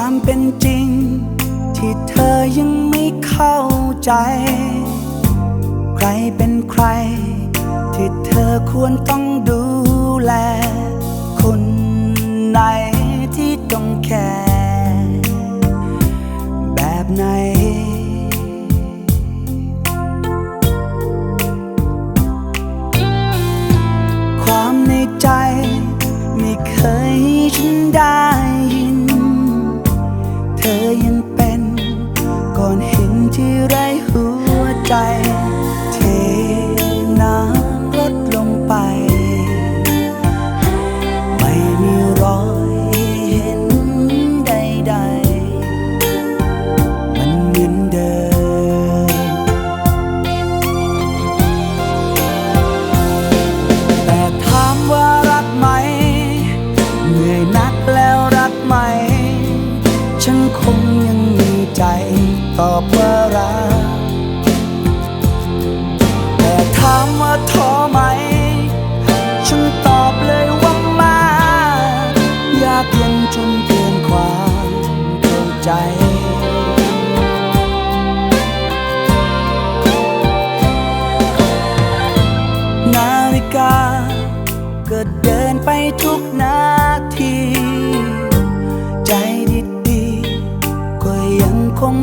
ความเป็นจริง ที่เธอยังไม่เข้าใจ ใครเป็นใคร ที่เธอควรต้องดูแล ที่ไรหัวใจ ตอบว่ารักแต่ถามว่าท้อไหม ฉันตอบเลยว่ามา อยากเย็นจนเกินความเข้าใจนาฬิกาก็เดินไปทุกนาที ใจดีๆก็ยังคง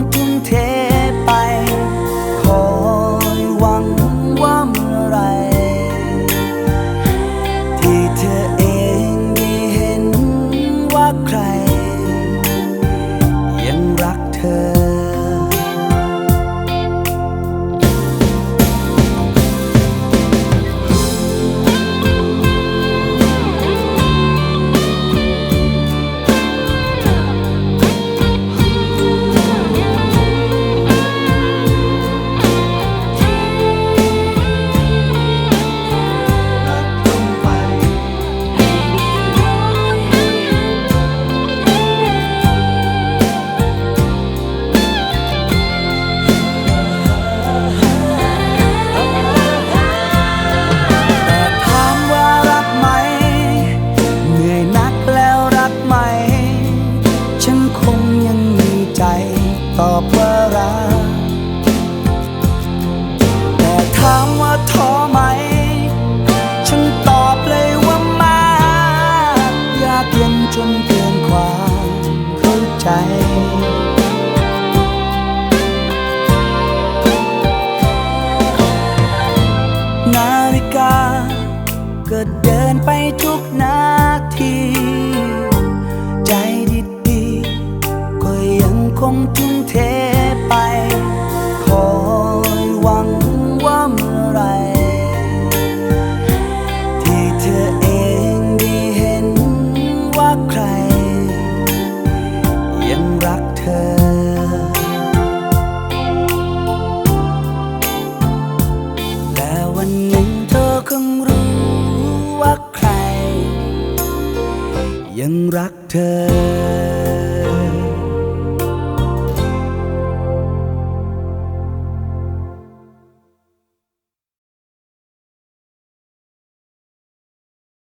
good day. ยังรักเธอ